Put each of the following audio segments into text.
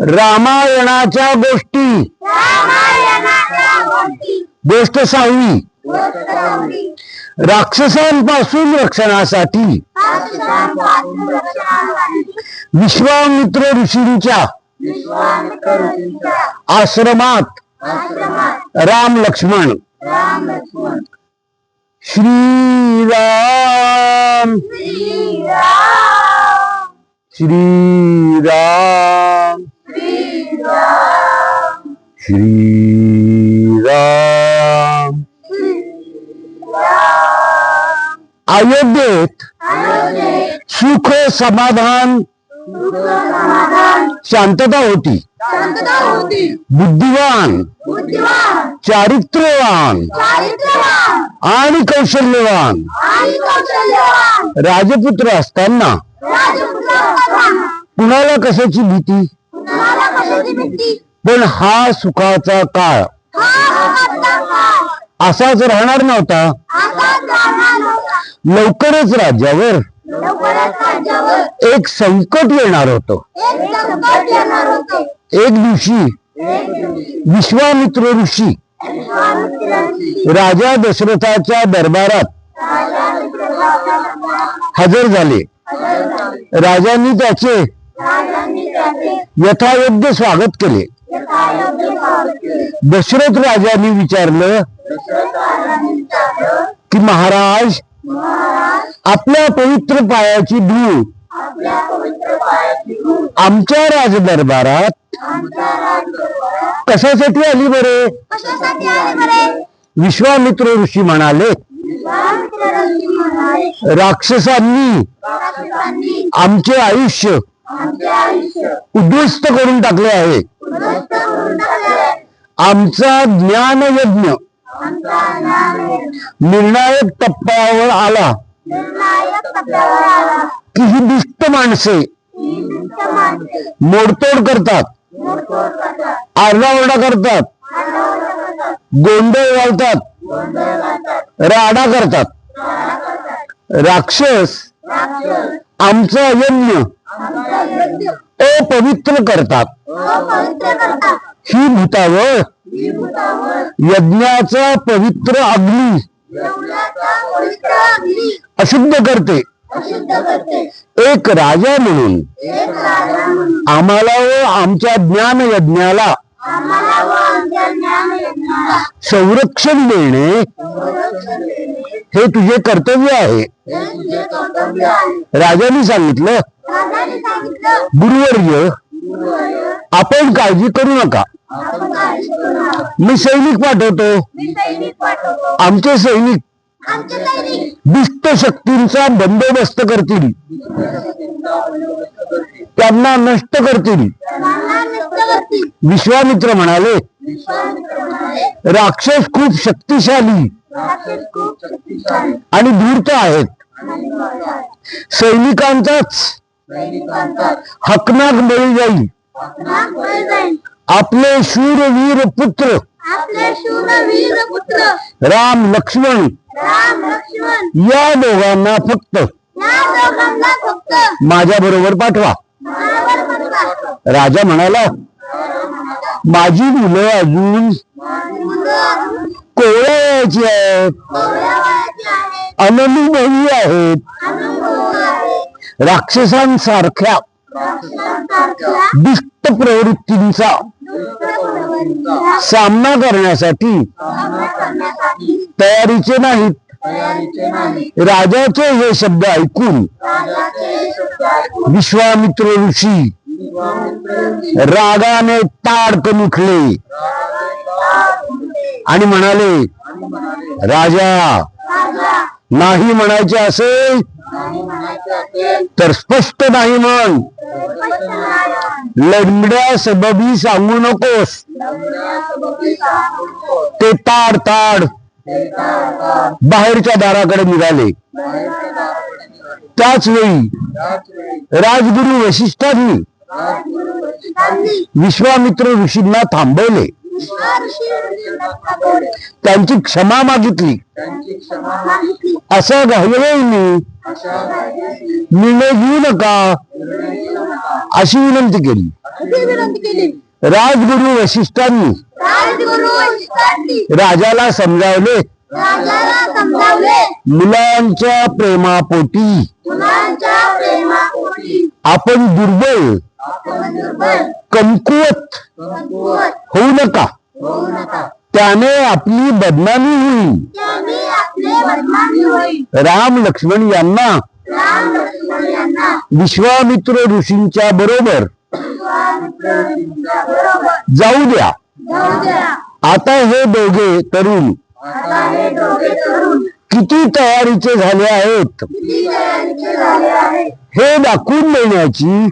रामायणाच्या गोष्टी. गोष्ट. सहावी. राक्षसांपासून रक्षणासाठी. विश्वामित्र ऋषींच्या आश्रमात राम लक्ष्मण. श्रीराम. श्रीराम. श्रीराम। अयोध्येत सुख समाधान शांतता होती. बुद्धिवान चारित्र्यवान आणि कौशल्यवान. राजपुत्र असताना कुणाला कशाची भीती? पण हा सुखाचा काळ असाच राहणार नव्हता लवकरच राज्यावर एक संकट येणार होत एक दिवशी विश्वामित्र ऋषी राजा दशरथाच्या दरबारात हजर झाले राजांनी त्याचे यथायोग्य स्वागत केले. दशरथ राजाने विचारलं कि महाराज आपल्या पवित्र पायाची धूळ आमच्या राजदरबारात कशासाठी आली बरे? विश्वामित्र ऋषी म्हणाले राक्षसांनी आमचे आयुष्य उद्ध्वस्त करून टाकले आहे. आमचा ज्ञान यज्ञ निर्णायक टप्प्यावर आला. की ही दुष्ट माणसे. मोडतोड करतात. आरडाओरडा करतात. गोंधळ घालतात. राडा करतात. राक्षस आमचा यज्ञ. अपवित्र करतात. ही भूतावळ. यज्ञाचा पवित्र अग्नी. एवढ्याचा पवित्र अग्नी. अशुद्ध करते. अशुद्ध करते. एक राजा म्हणून. एक राजा म्हणून. आम्हाला व आमच्या ज्ञान यज्ञाला संरक्षण देणे हे तुझे कर्तव्य आहे. हे राजाने सांगितलं. गुरुवर्य, आपण काळजी करू नका. मी सैनिक पाठवतो. आमचे सैनिक दुष्ट शक्तींचा बंदोबस्त करतील. त्यांना नष्ट करतील. विश्वामित्र म्हणाले राक्षस खूप शक्तिशाली आणि धूर्त आहेत. सैनिकांचाच सैनिकांचा हकनाक बळी जाईल. आपले शूरवीर पुत्र. राम लक्ष्मण. या दोघांना फक्त माझ्या बरोबर पाठवा. राजा म्हणाला माझी मुलं अजून कोवळ्याची आहेत. वयाची आहेत. राक्षसांसारख्या दुष्ट प्रवृत्तींचा सामना करण्यासाठी तयारीचे नाहीत. राजाचे हे शब्द ऐकून विश्वामित्र ऋषी रागाने ताडकन उठले आणि म्हणाले राजा नाही म्हणायचे नाही म्हणायचे असेल तर स्पष्ट नाही म्हण. लढमड्या सबबी सांगू नकोस. ते ताड ताड. बाहेरच्या दाराकडे निघाले. त्याच वेळी राजगुरु वशिष्ठांनी विश्वामित्र ऋषींना थांबवले. त्यांची क्षमा मागितली. असं अशा जागेशी निर्णय घेऊ विनंती राजगुरु वशिष्ठांनी राजाला समजावले मुलांच्या प्रेमापोटी आपण दुर्बल कमकुवत होऊ नका त्याने आपली बदनामी होईल राम लक्ष्मण यांना विश्वामित्र ऋषींच्या बरोबर जाऊ द्या. आता हे दोघे तरुण किती तयारीचे झाले आहेत? हे दाखवून देण्याची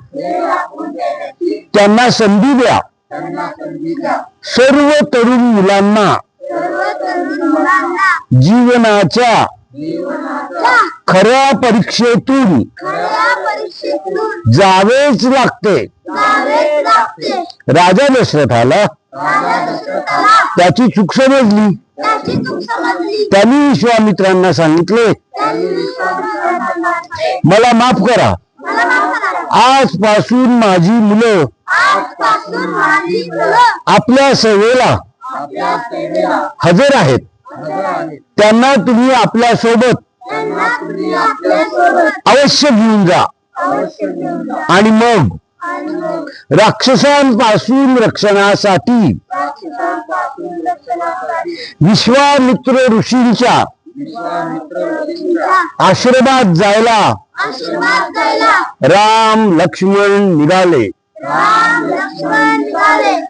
त्यांना संधी द्या. सर्व तरुण मुलांना जीवनाच्या खऱ्या परीक्षेतून जावेच लागते. राजा दशरथाला त्याची चूक समजली. त्यांनी विश्वामित्रांना सांगितले मला माफ करा. आजपासून माझी मुलं आपल्या सेवेला हजर आहेत. त्यांना तुम्ही आपल्यासोबत अवश्य घेऊन जा. आणि मग राक्षसांपासून रक्षणासाठी विश्वामित्र ऋषींच्या आश्रमात जायला आशीर्वाद द्यायला राम लक्ष्मण निघाले. राम लक्ष्मण निघाले.